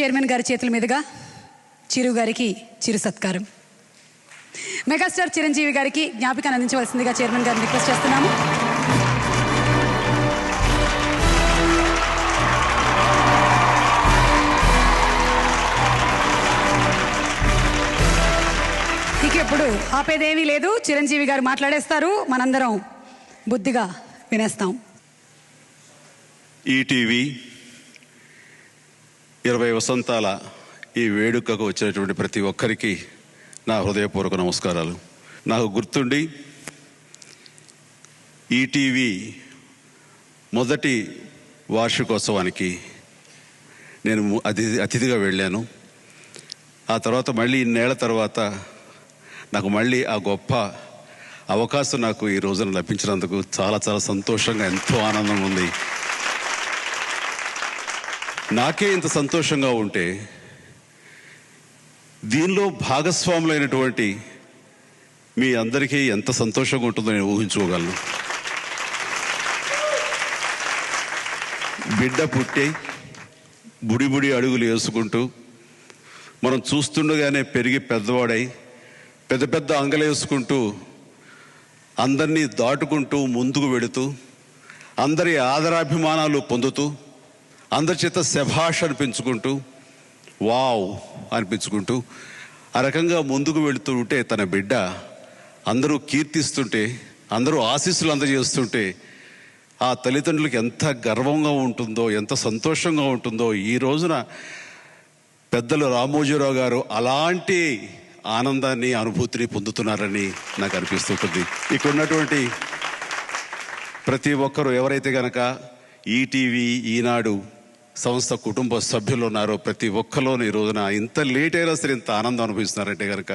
Chairman గారి చేతుల మీదుగా చిరు గారికి చిరు సత్కారం. మెగాస్టార్ చిరంజీవి గారికి జ్ఞాపికను అందించవలసిందిగా చైర్మన్ గారిని రిక్వెస్ట్ చేస్తున్నాము. ఇక ఇప్పుడు ఆపేదేమీ లేదు. చిరంజీవి గారు మాట్లాడేస్తారు. మనందరం బుద్ధిగా వినేస్తాం. ఈటీవీ ఇరవై వసంతాల ఈ వేడుకకు వచ్చినటువంటి ప్రతి ఒక్కరికి నా హృదయపూర్వక నమస్కారాలు. నాకు గుర్తుండి ఈటీవీ మొదటి వార్షికోత్సవానికి నేను అతిథి అతిథిగా వెళ్ళాను. ఆ తర్వాత మళ్ళీ ఇన్నేళ్ళ తర్వాత నాకు మళ్ళీ ఆ గొప్ప అవకాశం నాకు ఈ రోజున లభించినందుకు చాలా చాలా సంతోషంగా ఎంతో ఆనందంగా ఉంది. నాకే ఇంత సంతోషంగా ఉంటే దీనిలో భాగస్వాములైనటువంటి మీ అందరికీ ఎంత సంతోషంగా ఉంటుందో నేను ఊహించుకోగలను. బిడ్డ పుట్టి బుడి బుడి అడుగులు వేసుకుంటూ మనం చూస్తుండగానే పెరిగి పెద్దవాడై పెద్ద పెద్ద అంగలేసుకుంటూ అందరినీ దాటుకుంటూ ముందుకు వెడుతూ అందరి ఆదరాభిమానాలు పొందుతూ అందరి చేత శభాష్ అనిపించుకుంటూ వావ్ అనిపించుకుంటూ ఆ రకంగా ముందుకు వెళుతూ ఉంటే తన బిడ్డ అందరూ కీర్తిస్తుంటే అందరూ ఆశీస్సులు అందజేస్తుంటే ఆ తల్లిదండ్రులకు ఎంత గర్వంగా ఉంటుందో ఎంత సంతోషంగా ఉంటుందో ఈ రోజున పెద్దలు రామోజీరావు గారు అలాంటి ఆనందాన్ని అనుభూతిని పొందుతున్నారని నాకు అనిపిస్తుంటుంది ఇక్కడ ఉన్నటువంటి ప్రతి ఒక్కరూ ఎవరైతే గనక ఈటీవీ ఈనాడు సంస్థ కుటుంబ సభ్యులు ఉన్నారో. ప్రతి ఒక్కరూ ఈ రోజున ఇంత లేట్ అయినా సరే ఇంత ఆనందం అనుభవిస్తున్నారంటే కనుక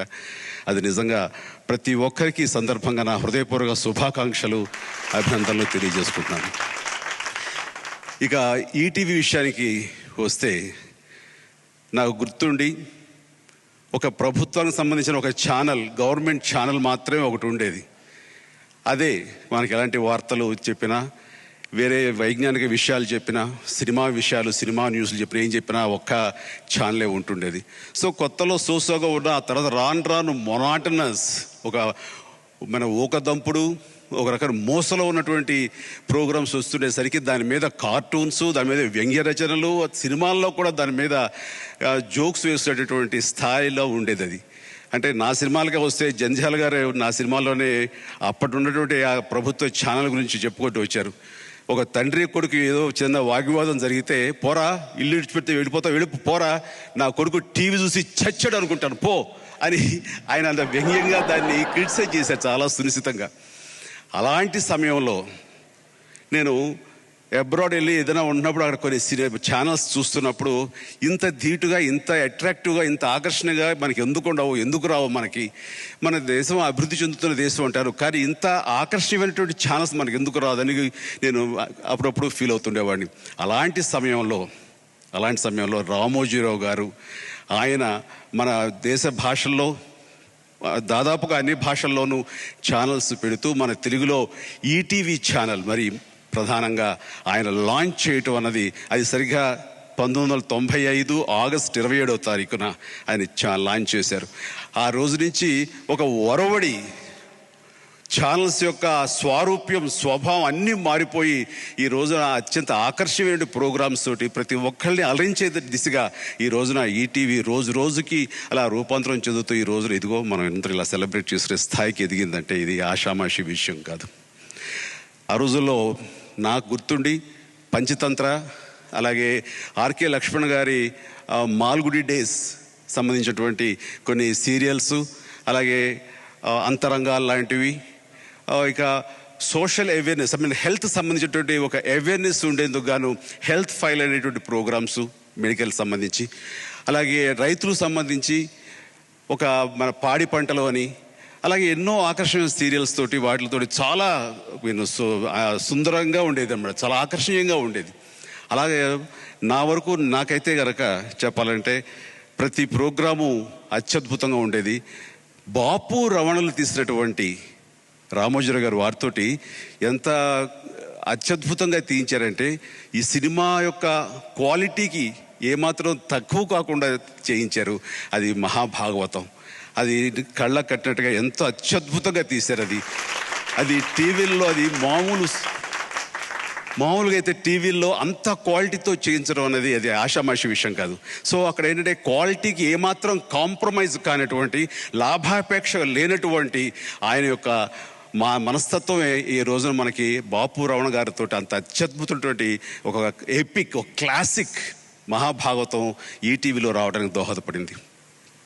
అది నిజంగా ప్రతి ఒక్కరికి సందర్భంగా నా హృదయపూర్వక శుభాకాంక్షలు అభినందనలు తెలియజేసుకుంటున్నాను. ఇక ఈటీవీ విషయానికి వస్తే నాకు గుర్తుండి ఒక ప్రభుత్వానికి సంబంధించిన ఒక ఛానల్ గవర్నమెంట్ ఛానల్ మాత్రమే ఒకటి ఉండేది. అదే మనకి ఎలాంటి వార్తలు చెప్పినా వేరే వైజ్ఞానిక విషయాలు చెప్పినా సినిమా విషయాలు సినిమా న్యూస్లు చెప్పినా ఏం చెప్పినా ఒక్క ఛానలే ఉంటుండేది. సో కొత్తలో సోసోగా ఉన్న ఆ తర్వాత రాను రాను మొనాటనస్ ఒక మన ఊకదంపుడు ఒక రకం మోసలో ఉన్నటువంటి ప్రోగ్రామ్స్ వస్తుండేసరికి దాని మీద కార్టూన్స్ దాని మీద వ్యంగ్య రచనలు సినిమాల్లో కూడా దాని మీద జోక్స్ వేసేటటువంటి స్థాయిలో ఉండేది అది అంటే నా సినిమాలకే వస్తే జంజాల్ గారు నా సినిమాలోనే అప్పటి ఉన్నటువంటి ఆ ప్రభుత్వ ఛానల్ గురించి చెప్పుకుంటూ వచ్చారు. ఒక తండ్రి కొడుకు ఏదో చిన్న వాగ్వివాదం జరిగితే పోరా ఇల్లు విడిచిపెడితే వెళ్ళిపోతా వెళ్ళి పోరా నా కొడుకు టీవీ చూసి చచ్చాడు అనుకుంటాను పో అని ఆయన అంత వ్యంగ్యంగా దాన్ని క్రిటిసైజ్ చేశారు చాలా సునిశ్చితంగా. అలాంటి సమయంలో నేను అబ్రాడ్ వెళ్ళి ఏదైనా ఉన్నప్పుడు అక్కడ కొన్ని సినిమా ఛానల్స్ చూస్తున్నప్పుడు ఇంత ధీటుగా ఇంత అట్రాక్టివ్గా ఇంత ఆకర్షణగా మనకి ఎందుకు ఉండవు ఎందుకు రావు మనకి? మన దేశం అభివృద్ధి చెందుతున్న దేశం అంటారు. కానీ ఇంత ఆకర్షణీయమైనటువంటి ఛానల్స్ మనకి ఎందుకు రాదని నేను అప్పుడప్పుడు ఫీల్ అవుతుండేవాడిని. అలాంటి సమయంలో అలాంటి సమయంలో రామోజీరావు గారు ఆయన మన దేశ భాషల్లో దాదాపుగా అన్ని భాషల్లోనూ ఛానల్స్ పెడుతూ మన తెలుగులో ఈటీవీ ఛానల్ మరి ప్రధానంగా ఆయన లాంచ్ చేయటం అన్నది అది సరిగ్గా పంతొమ్మిది వందల తొంభై ఐదు ఆగస్ట్ ఇరవై ఏడవ తారీఖున ఆయన చా లాంచ్ చేశారు. ఆ రోజు నుంచి ఒక ఒరవడి ఛానల్స్ యొక్క స్వారూప్యం స్వభావం అన్నీ మారిపోయి ఈ రోజున అత్యంత ఆకర్షణీయమైన ప్రోగ్రామ్స్ తోటి ప్రతి ఒక్కరిని అలరించే దిశగా ఈ రోజున ఈటీవీ రోజు రోజుకి అలా రూపాంతరం చెందుతూ ఈ రోజున ఇదిగో మనం ఎంత ఇలా సెలబ్రేట్ చేసే స్థాయికి ఎదిగిందంటే ఇది ఆషామాషి విషయం కాదు. ఆ రోజుల్లో నాకు గుర్తుండి పంచతంత్ర అలాగే ఆర్కే లక్ష్మణ్ గారి మాల్గుడి డేస్ సంబంధించినటువంటి కొన్ని సీరియల్స్ అలాగే అంతరంగాలు లాంటివి. ఇక social awareness I mean health సంబంధించినటువంటి ఒక అవేర్నెస్ ఉండేందుకు గాను హెల్త్ ఫైల్ అనేటువంటి ప్రోగ్రామ్స్ మెడికల్ సంబంధించి. అలాగే రైతులకు సంబంధించి ఒక మన పాడి పంటలు అని అలాగే ఎన్నో ఆకర్షణీయ సీరియల్స్ తోటి వాటితోటి చాలా నేను సుందరంగా ఉండేది అన్నమాట. చాలా ఆకర్షణీయంగా ఉండేది. అలాగే నా వరకు నాకైతే గనక చెప్పాలంటే ప్రతి ప్రోగ్రాము అత్యద్భుతంగా ఉండేది. బాపు రమణలు తీసినటువంటి రామోజీరావు గారు వారితోటి ఎంత అత్యద్భుతంగా తీయించారంటే ఈ సినిమా యొక్క క్వాలిటీకి ఏమాత్రం తక్కువ కాకుండా చేయించారు. అది మహాభాగవతం. అది కళ్ళ కట్టినట్టుగా ఎంతో అత్యద్భుతంగా తీశారు అది. అది టీవీల్లో అది మామూలు మామూలుగా అయితే టీవీల్లో అంత క్వాలిటీతో చేయించడం అనేది అది ఆషామాషి విషయం కాదు. సో అక్కడ ఏంటంటే క్వాలిటీకి ఏమాత్రం కాంప్రమైజ్ కానటువంటి లాభాపేక్ష లేనటువంటి ఆయన యొక్క మా మనస్తత్వమే ఈ రోజున మనకి బాపు రమణ గారితో అంత అత్యద్భుతమైనటువంటి ఒక ఎపిక్ ఒక క్లాసిక్ మహాభాగవతం ఈటీవీలో రావడానికి దోహదపడింది.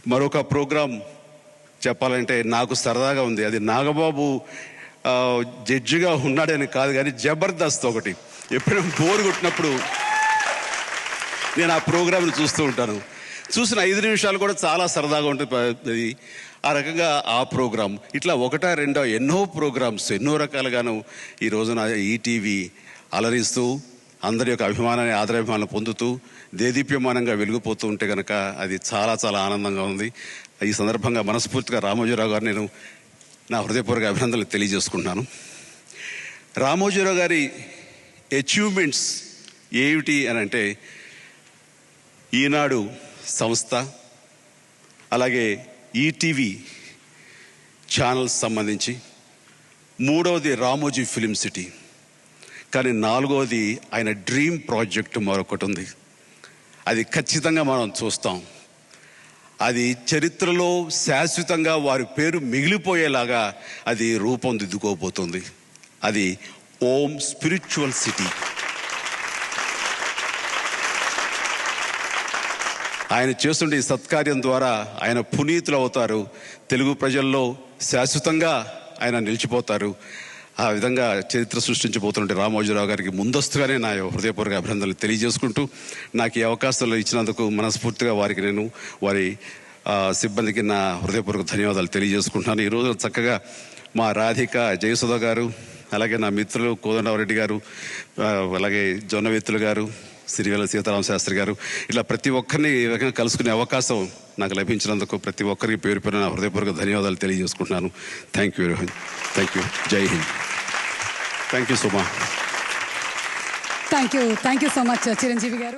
మరొక ప్రోగ్రాం చెప్పాలంటే నాకు సరదాగా ఉంది. అది నాగబాబు జడ్జిగా ఉన్నాడని కాదు కానీ జబర్దస్త్ ఒకటి. ఎప్పుడైనా బోర్ కొట్టినప్పుడు నేను ఆ ప్రోగ్రామ్ని చూస్తూ ఉంటాను. చూసిన ఐదు నిమిషాలు కూడా చాలా సరదాగా ఉంటుంది ఆ రకంగా ఆ ప్రోగ్రాం. ఇట్లా ఒకటా రెండో ఎన్నో ప్రోగ్రామ్స్ ఎన్నో రకాలుగాను ఈ రోజున ఈటీవీ అలరిస్తూ అందరి యొక్క అభిమానాన్ని ఆదరాభిమానం పొందుతూ దేదీప్యమానంగా వెలిగిపోతూ ఉంటే కనుక అది చాలా చాలా ఆనందంగా ఉంది. ఈ సందర్భంగా మనస్ఫూర్తిగా రామోజీరావు గారు నేను నా హృదయపూర్వక అభినందనలు తెలియజేసుకుంటున్నాను. రామోజీరావు గారి అచీవ్మెంట్స్ ఏమిటి అని అంటే ఈనాడు సంస్థ అలాగే ఈటీవీ ఛానల్స్ సంబంధించి మూడవది రామోజీ ఫిలిం సిటీ. కానీ నాలుగవది ఆయన డ్రీమ్ ప్రాజెక్ట్ మరొకటి ఉంది. అది ఖచ్చితంగా మనం చూస్తాం. అది చరిత్రలో శాశ్వతంగా వారి పేరు మిగిలిపోయేలాగా అది రూపొందిద్దుకోబోతుంది. అది ఓం స్పిరిచువల్ సిటీ. ఆయన చేస్తుండే ఈ సత్కార్యం ద్వారా ఆయన పునీతులు అవుతారు. తెలుగు ప్రజల్లో శాశ్వతంగా ఆయన నిలిచిపోతారు. ఆ విధంగా చరిత్ర సృష్టించబోతుంటే రామోజీరావు గారికి ముందస్తుగానే నా హృదయపూర్వక అభినందనలు తెలియజేసుకుంటూ నాకు ఈ అవకాశాలు ఇచ్చినందుకు మనస్ఫూర్తిగా వారికి నేను వారి సిబ్బందికి నా హృదయపూర్వక ధన్యవాదాలు తెలియజేసుకుంటున్నాను. ఈరోజు చక్కగా మా రాధిక జయసుధ గారు అలాగే నా మిత్రులు కోదండవరెడ్డి గారు అలాగే జొన్నవేత్తులు గారు సిరివెల సీతారామ శాస్త్రి గారు ఇట్లా ప్రతి ఒక్కరిని ఈ రకంగా కలుసుకునే అవకాశం నాకు లభించినందుకు ప్రతి ఒక్కరికి పేరు పేరు నా హృదయపూర్వక ధన్యవాదాలు తెలియజేసుకుంటున్నాను. Thank you very much thank you. జై Hind. Thank you Suma thank you thank you so much Chiranjeevi గారు